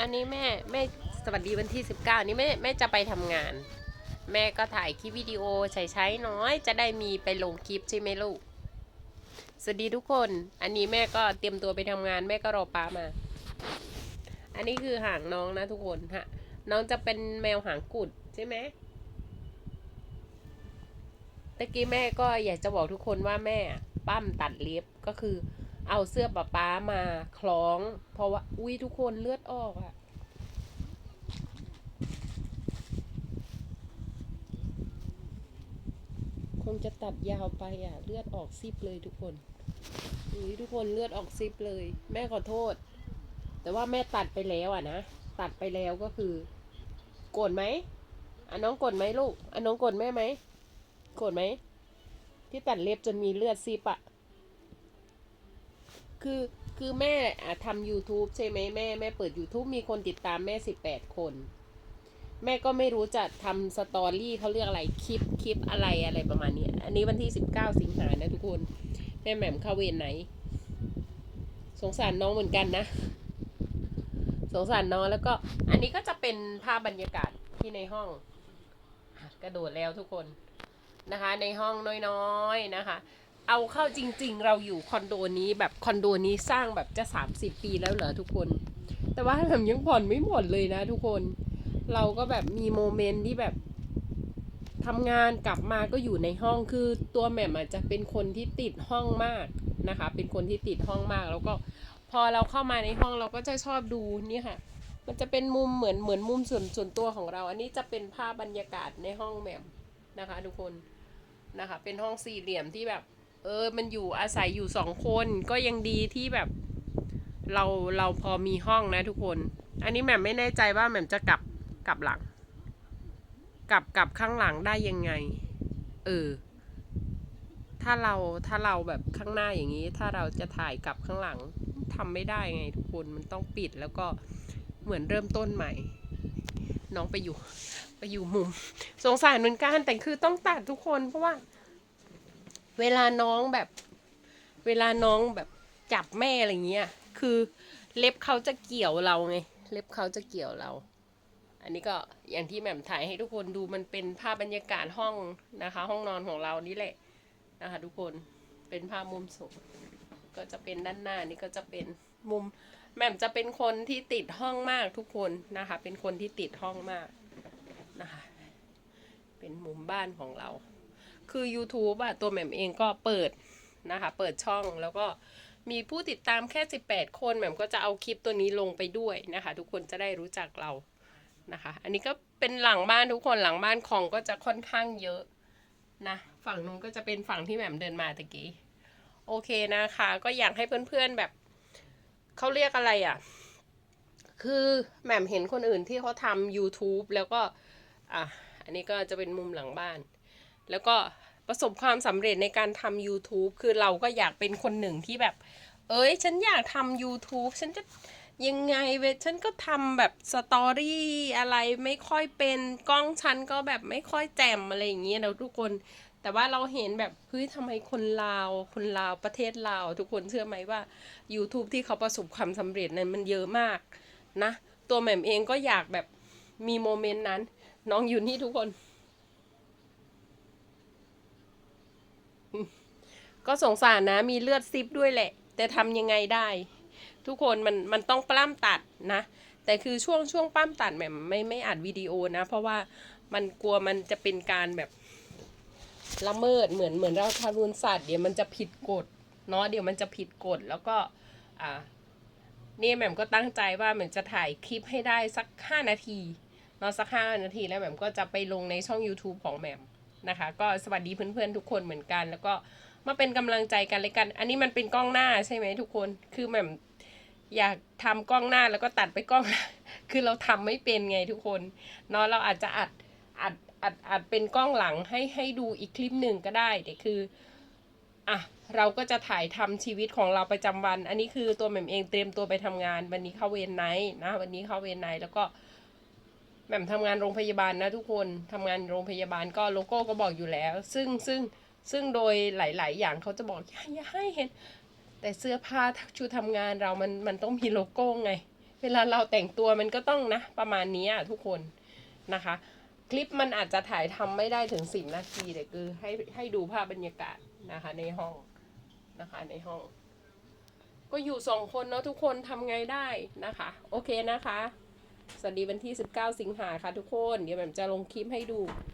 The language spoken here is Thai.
อันนี้แม่แม่สวัสดีวันที่ 19 นี้แม่แม่จะไปทำงาน แม่ก็ถ่ายคลิปวิดีโอใช้ใช้น้อย จะได้มีไปลงคลิปใช่ไหมลูก สวัสดีทุกคน อันนี้แม่ก็เตรียมตัวไปทำงานแม่ก็รอป้ามา อันนี้คือหางน้องนะทุกคนฮะน้องจะเป็นแมวหางกุดใช่ไหมตะกี้แม่ก็อยากจะบอกทุกคนว่าแม่ปั้มตัดเล็บก็คือ เอาเสื้อป้าป้ามาคล้อง เพราะว่า อุ้ยทุกคนเลือดออกอะคงจะตัดยาวไปอะเลือดออกซิบเลยทุกคนอุ้ยทุกคนเลือดออกซิบเลย แม่ขอโทษ แต่ว่าแม่ตัดไปแล้วอะนะตัดไปแล้วก็คือโกรธไหมอะน้องโกรธไหมลูกอะน้องโกรธแม่ไหมโกรธไหมที่ตัดเล็บจนมีเลือดซิบอะ คือคือแม่ทำ YouTube ใช่ไหมแม่แม่เปิด YouTube มีคนติดตามแม่สิบแปดคน แม่ก็ไม่รู้จะทำสตอรี่เขาเรียกอะไรคลิปคลิปอะไรอะไรประมาณนี้อันนี้วันที่สิบเก้าสิงหานะทุกคน แม่แหม่มเข้าเวรไหน สงสารน้องเหมือนกันนะ สงสารน้องแล้วก็ อันนี้ก็จะเป็นภาพบรรยากาศที่ในห้องกระโดดแล้วทุกคนนะคะ ในห้องน้อยๆนะคะ เอาเข้าจริง ๆ เราอยู่คอนโดนี้แบบคอนโดนี้สร้างแบบจะ30ปีแล้วเหรอทุกคน แต่ว่าผมยังผ่อนไม่หมดเลยนะทุกคน เราก็แบบมีโมเมนต์ที่แบบทำงานกลับมาก็อยู่ในห้องคือตัวแหม่มอาจจะเป็นคนที่ติดห้องมากนะคะ เป็นคนที่ติดห้องมากแล้วก็พอเราเข้ามาในห้องเราก็จะชอบดูนี่ค่ะ มันจะเป็นมุมเหมือนเหมือนมุมส่วนส่วนตัวของเรา อันนี้จะเป็นภาพบรรยากาศในห้องแหม่มนะคะ ทุกคนนะคะ เป็นห้องสี่เหลี่ยมที่แบบ เออ มันอยู่อาศัยอยู่สองคนก็ยังดีที่แบบ เราเราพอมีห้องนะทุกคน อันนี้แหม่มไม่แน่ใจว่าแหม่มจะกลับกลับหลัง กลับกลับข้างหลังได้ยังไง เออ ถ้าเราถ้าเราแบบข้างหน้าอย่างนี้ ถ้าเราจะถ่ายกลับข้างหลังทำไม่ได้ไงทุกคนมันต้องปิดแล้วก็เหมือนเริ่มต้นใหม่ น้องไปอยู่ ไปอยู่มุม สงสารเหมือนกันแต่คือต้องตัดทุกคนเพราะว่า เวลาน้องแบบ เวลาน้องแบบจับแม่อะไรเงี้ย คือเล็บเขาจะเกี่ยวเราไง เล็บเขาจะเกี่ยวเรา อันนี้ก็อย่างที่แหม่มถ่ายให้ทุกคนดูมันเป็นภาพบรรยากาศห้องนะคะ ห้องนอนของเรานี่แหละนะคะทุกคนเป็นภาพมุมสูงก็จะเป็นด้านหน้านี่ก็จะเป็นมุมแหม่มจะเป็นคนที่ติดห้องมากทุกคนนะคะ เป็นคนที่ติดห้องมากนะคะ เป็นมุมบ้านของเรา คือ YouTube อะตัวแหม่มเองก็เปิดนะคะ เปิดช่องแล้วก็มีผู้ติดตามแค่ 18 คนแหม่มก็จะเอาคลิปตัวนี้ลงไปด้วยนะคะ ทุกคนจะได้รู้จักเรานะคะ อันนี้ก็เป็นหลังบ้านทุกคนหลังบ้านของก็จะค่อนข้างเยอะนะฝั่งนู้นก็จะเป็นฝั่งที่แหม่มเดินมาตะกี้โอเคนะคะ ก็อยากให้เพื่อนๆแบบเขาเรียกอะไรอะคือแหม่มเห็นคนอื่นที่เขาทำ YouTube แล้วก็ อะ อันนี้ก็จะเป็นมุมหลังบ้าน แล้วก็ประสบความสำเร็จในการทำ YouTube คือเราก็อยากเป็นคนหนึ่งที่แบบ เอ้ย ฉันอยากทำ YouTube ฉันจะยังไงเวฉันก็ทำแบบสตอรี่อะไรไม่ค่อยเป็นกล้องฉันก็แบบไม่ค่อยแจ่มอะไรอย่างเงี้ยนะทุกคน แต่ว่าเราเห็นแบบเฮ้ยทำไมคนลาว คนลาวประเทศลาว ทุกคนเชื่อไหมว่า YouTube ที่เขาประสบความสำเร็จนั้นมันเยอะมากนะ ตัวแหม่มเองก็อยากแบบมีโมเมนต์นั้น น้องอยู่นี่ทุกคน ก็สงสารนะมีเลือดซิบด้วยแหละ แต่ทำยังไงได้ ทุกคนมันมันต้องปล้ำตัดนะ แต่คือช่วงช่วงปล้ำตัดแบบไม่ไม่อัดวิดีโอนะ เพราะว่ามันกลัวมันจะเป็นการแบบละเมิดเหมือนเหมือนเราทารุณสัตว์เดี๋ยวมันจะผิดกฎเนาะเดี๋ยวมันจะผิดกฎแล้วก็อ่านี่แหม่มก็ตั้งใจว่าแหม่มจะถ่ายคลิปให้ได้สักห้านาทีเนาะสักห้านาทีแล้วแหม่มก็จะไปลงในช่อง YouTube ของแหม่ม นะคะ ก็สวัสดีเพื่อนๆทุกคนเหมือนกัน แล้วก็มาเป็นกำลังใจกันเลยกัน อันนี้มันเป็นกล้องหน้าใช่ไหมทุกคนคือแบบอยากทำกล้องหน้าแล้วก็ตัดไปกล้อง คือเราทำไม่เป็นไงทุกคนเนาะเราอาจจะอัดอัดอัดอัดเป็นกล้องหลังให้ให้ดูอีกคลิปหนึ่งก็ได้แต่คืออะเราก็จะถ่ายทำชีวิตของเราประจำวัน อันนี้คือตัวแหม่มเองเตรียมตัวไปทำงาน วันนี้เข้าเวรไนท์นะวันนี้เข้าเวรไนท์แล้วก็ แหม่มทำงานโรงพยาบาลนะทุกคนทำงานโรงพยาบาลก็โลโก้ก็บอกอยู่แล้ว ซึ่งซึ่งซึ่งโดยหลาย ๆ อย่างเขาจะบอกอย่าอย่าให้เห็น แต่เสื้อผ้าชุดทำงานเรามันมันต้องมีโลโก้ไง เวลาเราแต่งตัวมันก็ต้องนะ ประมาณนี้อะทุกคนนะคะ คลิปมันอาจจะถ่ายทำไม่ได้ถึงสิบนาทีแต่คือให้ให้ดูภาพบรรยากาศนะคะในห้องนะคะในห้อง ก็อยู่สองคนเนาะทุกคนทำไงได้นะคะ โอเคนะคะ สวัสดีวันที่ 19 สิงหาค่ะทุกคน เดี๋ยวแบบจะลงคลิปให้ดู